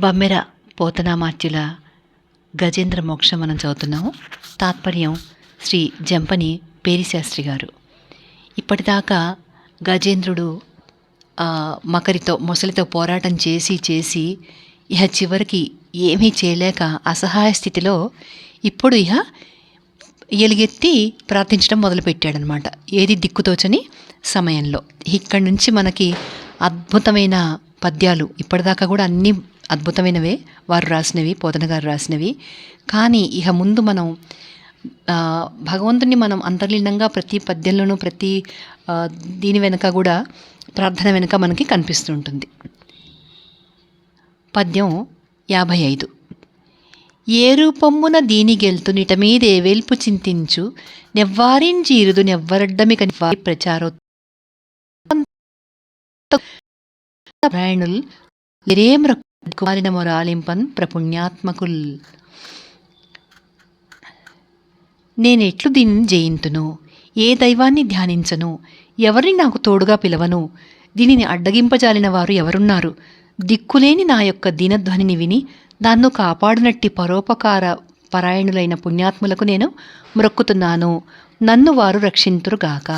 బమ్మెర పోతనామాత్యుల గజేంద్ర మోక్షం మనం చదువుతున్నాము. తాత్పర్యం శ్రీ జంపని పేరిశాస్త్రి గారు. ఇప్పటిదాకా గజేంద్రుడు మకరితో మొసలితో పోరాటం చేసి చేసి ఇహ చివరికి ఏమీ చేయలేక అసహాయ స్థితిలో ఇప్పుడు ఇహ ఎలుగెత్తి ప్రార్థించడం మొదలుపెట్టాడనమాట ఏది దిక్కుతోచని సమయంలో. ఇక్కడి నుంచి మనకి అద్భుతమైన పద్యాలు. ఇప్పటిదాకా కూడా అన్నీ అద్భుతమైనవే వారు రాసినవి పోతన గారు రాసినవి కానీ ఇక ముందు మనం ఆ, భగవంతుని మనం అంతర్లీనంగా ప్రతి పద్యంలోనూ ప్రతి ఆ, దీని వెనుక కూడా ప్రార్థన వెనుక మనకి కనిపిస్తుంటుంది పద్యం యాభై ఐదు ఏ రూపమ్మున దీని గెలుతు నిటమీదే వెల్పు చింతించు నెవ్వారించీరుదు నెవ్వరడ్డమిక నివ్వారి ప్రచారో ప్రయాణుల్ లిరేమ్రకుమారిన మొరాలింపన్ ప్రపుణ్యాత్మకుల్. నేనెట్లు దీనిని జయింతును ఏ దైవాన్ని ధ్యానించను ఎవరిని నాకు తోడుగా పిలవను దీనిని అడ్డగింపజాలిన వారు ఎవరున్నారు? దిక్కులేని నా యొక్క దీనధ్వనిని విని నన్ను కాపాడునట్టి పరోపకార పరాయణులైన పుణ్యాత్ములకు నేను మ్రొక్కుతున్నాను నన్ను వారు రక్షింతురుగాక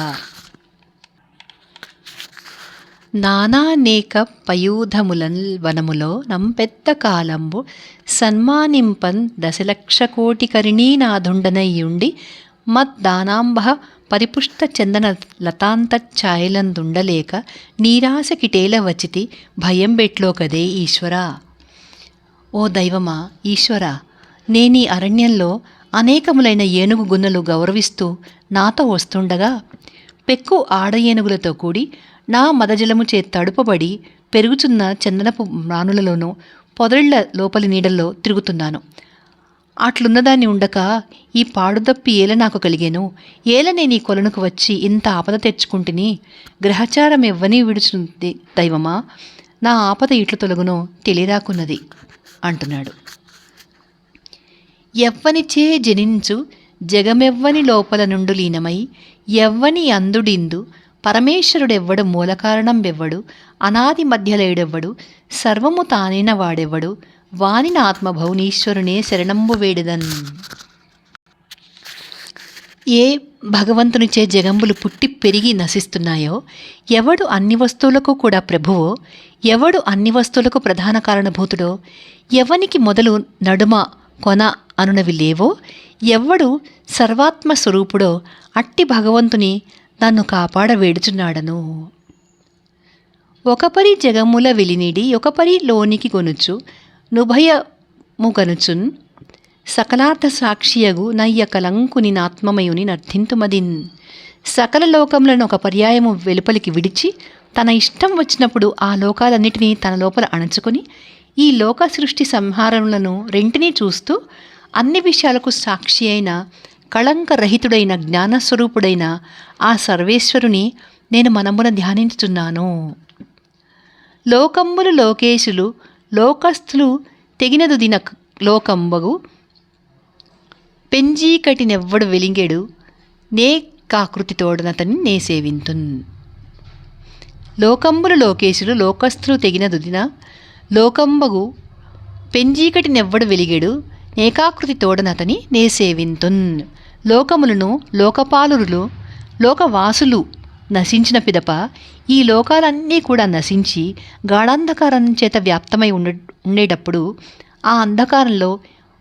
నానానేక పయూధములన్ వనములో నంపెద్ద కాలంబు సన్మానింపన్ దశలక్ష కోటి కరిణీనాథుండనయ్యుండి మద్దానాంబ పరిపుష్ట చందన లతాంతఛాయలందుండలేక నీరాశ కిటేల వచితి భయం బెట్లో కదే ఈశ్వరా. ఓ దైవమా ఈశ్వరా నేనీ అరణ్యంలో అనేకములైన ఏనుగు గున్నలు గౌరవిస్తూ నాతో వస్తుండగా పెక్కు ఆడ ఏనుగులతో కూడి నా మదజలము చే తడుపబడి పెరుగుచున్న చందనపు మ్రానులలోనూ పొదరిళ్ళ లోపలి నీడల్లో తిరుగుతున్నాను. అట్లున్నదాన్ని ఉండక ఈ పాడుదప్పి ఏల నాకు కలిగేను. ఏల నేను ఈ కొలనుకు వచ్చి ఇంత ఆపద తెచ్చుకుంటుని? గ్రహచారం ఎవ్వని విడుచుంది దైవమా? నా ఆపద ఇట్లు తొలగునో తెలియరాకున్నది అంటున్నాడు. ఎవ్వనిచే జనించు జగమెవ్వని లోపల నుండు లీనమై ఎవ్వని అందుడిందు పరమేశ్వరుడెవ్వడు మూలకారణం బెవ్వడు అనాది మధ్యలేడెవ్వడు సర్వము తానైన వాడెవ్వడు వానిన ఆత్మభౌనీశ్వరునే శరణంబు వేడిదన్ ఏ భగవంతునిచే జగంబులు పుట్టి పెరిగి నశిస్తున్నాయో ఎవడు అన్ని వస్తువులకు కూడా ప్రభువో ఎవడు అన్ని వస్తువులకు ప్రధాన కారణభూతుడో ఎవనికి మొదలు నడుమ కొన అనునవి లేవో ఎవడు సర్వాత్మ స్వరూపుడో అట్టి భగవంతుని నన్ను కాపాడ వేడుచున్నాడను ఒకపరి జగముల విలినిడి ఒకపరి లోనికి కొనుచు నుభయము కనుచున్ సకలార్థ సాక్షియగు నయ్య కలంకుని నాత్మమయుని నర్థింతుమదిన్. సకల లోకములను ఒక పర్యాయము వెలుపలికి విడిచి తన ఇష్టం వచ్చినప్పుడు ఆ లోకాలన్నిటినీ తన లోపల అణచుకుని ఈ లోక సృష్టి సంహారములను రెంటినీ చూస్తూ అన్ని విషయాలకు సాక్షి అయిన కళంకరహితుడైన జ్ఞానస్వరూపుడైన ఆ సర్వేశ్వరుని నేను మనమున ధ్యానించుతున్నాను. లోకంబులు లోకేశులు లోకస్థులు తెగినదు దిన లోకంబగు పెంజీకటినెవ్వడు వెలింగెడు నే కాకృతి తోడనతని నే సేవింతున్. లోకంబులు లోకేశులు లోకస్థులు తెగినదుదిన లోకంబగు పెంజీకటినెవ్వడు వెలిగెడు ఏకాకృతి తోడనతని నేసేవింతున్. లోకములను లోకపాలురులు లోకవాసులు నశించిన పిదప ఈ లోకాలన్నీ కూడా నశించి గాఢాంధకారం చేత వ్యాప్తమై ఉండే ఉండేటప్పుడు ఆ అంధకారంలో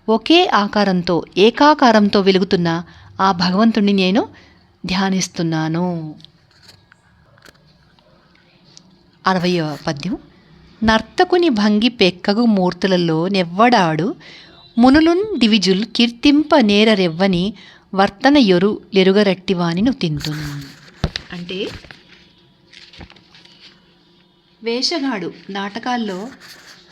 ఒకే ఆకారంతో ఏకాకారంతో వెలుగుతున్న ఆ భగవంతుణ్ణి నేను ధ్యానిస్తున్నాను. అరవయవ పద్యం. నర్తకుని భంగి పెక్కగు మూర్తులలో నెవ్వడాడు మునులున్ దివిజుల్ కీర్తింప నేరరెవ్వని వర్తన యొరు ఎరుగరట్టివానిను తింతును అంటే? వేషగాడు నాటకాల్లో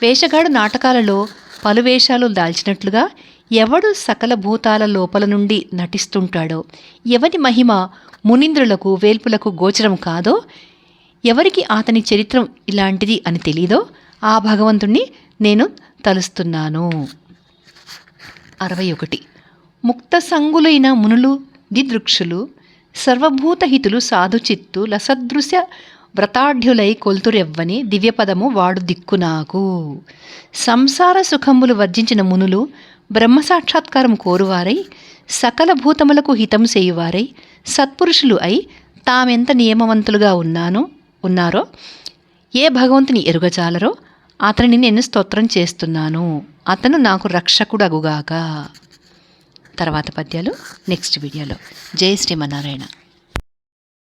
వేషగాడు నాటకాలలో పలు వేషాలు దాల్చినట్లుగా ఎవడు సకల భూతాల లోపల నుండి నటిస్తుంటాడో ఎవరి మహిమ మునీంద్రులకు వేల్పులకు గోచరం కాదో ఎవరికి అతని చరిత్రం ఇలాంటిది అని తెలీదో ఆ భగవంతుణ్ణి నేను తలుస్తున్నాను. అరవై ఒకటి. ముక్త సంగులైన మునులు దిదృక్షులు సర్వభూతహితులు సాధుచిత్తు లసదృశ్య వ్రతాఢ్యులై కొల్తురెవ్వని దివ్యపదము వాడు దిక్కు నాకు. సంసార సుఖములు వర్జించిన మునులు బ్రహ్మ సాక్షాత్కారం కోరువారై సకల భూతములకు హితం చేయువారై సత్పురుషులు అయి తామెంత నియమవంతులుగా ఉన్నానో ఉన్నారో? ఏ భగవంతుని ఎరుగజాలరో? అతనిని నేను స్తోత్రం చేస్తున్నాను. అతను నాకు రక్షకుడు అగుగాక తర్వాత పద్యాలు నెక్స్ట్ వీడియోలో. జై శ్రీమన్నారాయణ